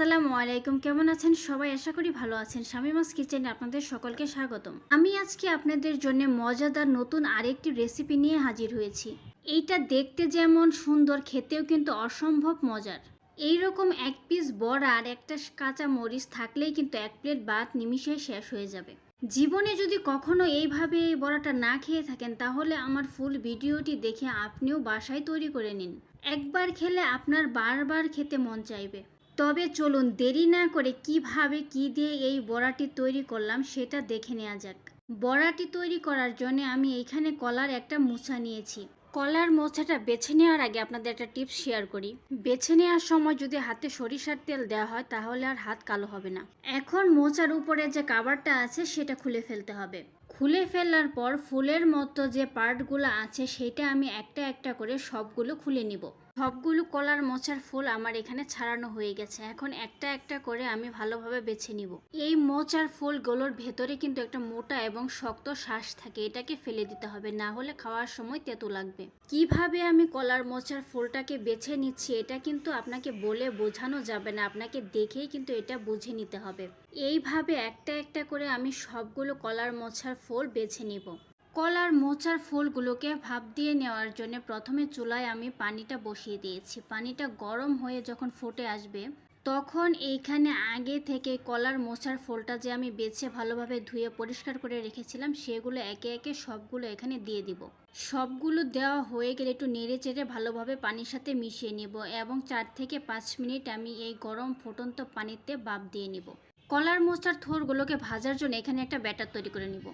আসসালামু আলাইকুম। কেমন আছেন? সবাই আশা করি ভালো আছেন। স্বামী শামিমাস কিচেনে আপনাদের সকলকে স্বাগতম। আমি আজকে আপনাদের জন্য মজাদার নতুন আরেকটি রেসিপি নিয়ে হাজির হয়েছি। এইটা দেখতে যেমন সুন্দর, খেতেও কিন্তু অসম্ভব মজার। এই রকম এক পিস বড়া আর একটা কাঁচা মরিচ থাকলেই কিন্তু এক প্লেট ভাত নিমিষে শেষ হয়ে যাবে। জীবনে যদি কখনো এইভাবে এই বড়াটা না খেয়ে থাকেন, তাহলে আমার ফুল ভিডিওটি দেখে আপনিও বাসায় তৈরি করে নিন। একবার খেলে আপনার বারবার খেতে মন চাইবে। তবে চলুন দেরি না করে কীভাবে কি দিয়ে এই বড়াটি তৈরি করলাম সেটা দেখে নেওয়া যাক। বড়াটি তৈরি করার জন্য আমি এইখানে কলার একটা মোচা নিয়েছি। কলার মোচাটা বেছে নেওয়ার আগে আপনাদের একটা টিপস শেয়ার করি। বেছে নেওয়ার সময় যদি হাতে সরিষার তেল দেওয়া হয় তাহলে আর হাত কালো হবে না। এখন মোচার উপরে যে কাভারটা আছে সেটা খুলে ফেলতে হবে। খুলে ফেলার পর ফুলের মতো যে পার্টগুলো আছে সেটা আমি একটা একটা করে সবগুলো খুলে নিব। সবগুলো কলার মোচার ফুল আমার এখানে ছাড়ানো হয়ে গেছে। এখন একটা একটা করে আমি ভালোভাবে বেছে নিব। এই মোচার ফুলগুলোর ভেতরে কিন্তু একটা মোটা এবং শক্ত শ্বাস থাকে, এটাকে ফেলে দিতে হবে, না হলে খাওয়ার সময় তেতো লাগবে। কীভাবে আমি কলার মোচার ফুলটাকে বেছে নিচ্ছি, এটা কিন্তু আপনাকে বলে বোঝানো যাবে না, আপনাকে দেখেই কিন্তু এটা বুঝে নিতে হবে। এইভাবে একটা একটা করে আমি সবগুলো কলার মোছার ফুল বেছে নিব। কলার মোচার ফুলগুলোকে ভাপ দিয়ে নেওয়ার জন্য প্রথমে চুলায় আমি পানিটা বসিয়ে দিয়েছি। পানিটা গরম হয়ে যখন ফুটে আসবে, তখন এইখানে আগে থেকে কলার মোচার ফুলটা যে আমি বেছে ভালোভাবে ধুয়ে পরিষ্কার করে রেখেছিলাম, সেগুলো একে একে সবগুলো এখানে দিয়ে দিব। সবগুলো দেওয়া হয়ে গেলে একটু নেড়ে চেড়ে ভালোভাবে পানির সাথে মিশিয়ে নিব এবং চার থেকে পাঁচ মিনিট আমি এই গরম ফুটন্ত পানিতে বাপ দিয়ে নিব। কলার মোচার থোরগুলোকে ভাজার জন্য এখানে একটা ব্যাটার তৈরি করে নিব।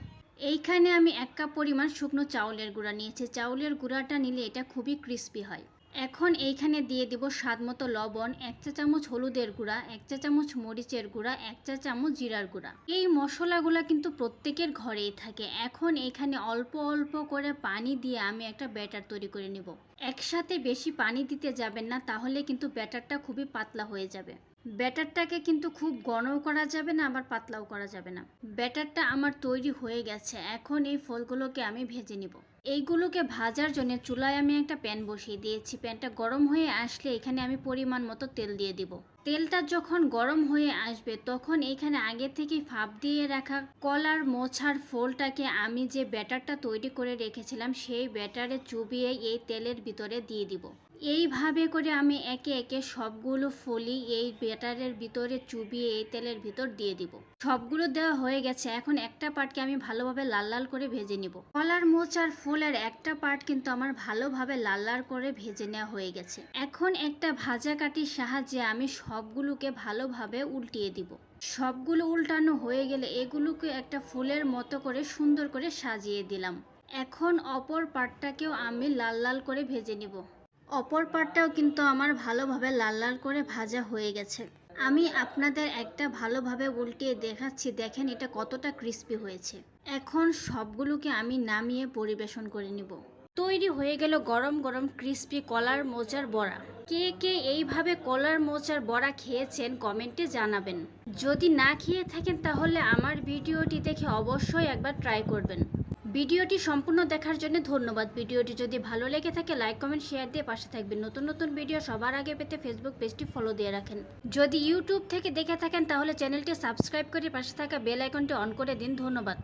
এইখানে আমি এক কাপ পরিমাণ শুকনো চাউলের গুঁড়া নিয়েছি। চাউলের গুঁড়াটা নিলে এটা খুবই ক্রিস্পি হয়। এখন এইখানে দিয়ে দিব স্বাদ মতো লবণ, এক চা চামচ হলুদের গুঁড়া, এক চা চামচ মরিচের গুঁড়া, এক চা চামচ জিরার গুঁড়া। এই মশলাগুলো কিন্তু প্রত্যেকের ঘরেই থাকে। এখন এখানে অল্প অল্প করে পানি দিয়ে আমি একটা ব্যাটার তৈরি করে নিব। একসাথে বেশি পানি দিতে যাবেন না, তাহলে কিন্তু ব্যাটারটা খুবই পাতলা হয়ে যাবে। ব্যাটারটাকে কিন্তু খুব ঘনও করা যাবে না, আবার পাতলাও করা যাবে না। ব্যাটারটা আমার তৈরি হয়ে গেছে, এখন এই ফলগুলোকে আমি ভেজে নিব। এইগুলোকে ভাজার জন্য চুলায় আমি একটা প্যান বসিয়ে দিয়েছি। প্যানটা গরম হয়ে আসলে এখানে আমি পরিমাণ মতো তেল দিয়ে দিব। তেলটা যখন গরম হয়ে আসবে, তখন এখানে আগে থেকে ফাপ দিয়ে রাখা কলার মোছার ফোলটাকে আমি যে ব্যাটারটা তৈরি করে রেখেছিলাম, সেই ব্যাটারে চুবিয়ে এই তেলের ভিতরে দিয়ে দিব। এইভাবে করে আমি একে একে সবগুলো ফলি এই ব্যাটারের ভিতরে চুবিয়ে এই তেলের ভিতর দিয়ে দিব। সবগুলো দেওয়া হয়ে গেছে। এখন একটা পার্টকে আমি ভালোভাবে লাল লাল করে ভেজে নিব। কলার মোচ মোচার ফুলের একটা পার্ট কিন্তু আমার ভালোভাবে লাল লাল করে ভেজে নেওয়া হয়ে গেছে। এখন একটা ভাজা কাঠির সাহায্যে আমি সবগুলোকে ভালোভাবে উল্টিয়ে দিব। সবগুলো উল্টানো হয়ে গেলে এগুলোকে একটা ফুলের মতো করে সুন্দর করে সাজিয়ে দিলাম। এখন অপর পার্টটাকেও আমি লাল লাল করে ভেজে নিব। অপর পাটটাও কিন্তু আমার ভালোভাবে লাল লাল করে ভাজা হয়ে গেছে। আমি আপনাদের একটা ভালোভাবে উল্টিয়ে দেখাচ্ছি, দেখেন এটা কতটা ক্রিস্পি হয়েছে। এখন সবগুলোকে আমি নামিয়ে পরিবেশন করে নিব। তৈরি হয়ে গেল গরম গরম ক্রিস্পি কলার মোচার বড়া। কে কে এইভাবে কলার মোচার বড়া খেয়েছেন কমেন্টে জানাবেন। যদি না খেয়ে থাকেন তাহলে আমার ভিডিওটি দেখে অবশ্যই একবার ট্রাই করবেন। ভিডিওটি সম্পূর্ণ দেখার জন্য ধন্যবাদ। ভিডিওটি যদি ভালো লেগে থাকে লাইক কমেন্ট শেয়ার দিয়ে পাশে থাকবেন। নতুন নতুন ভিডিও সবার আগে পেতে ফেসবুক পেজটি ফলো দিয়ে রাখেন। যদি ইউটিউব থেকে দেখে থাকেন, তাহলে চ্যানেলটি সাবস্ক্রাইব করে পাশে থাকা বেল আইকনটি অন করে দিন। ধন্যবাদ।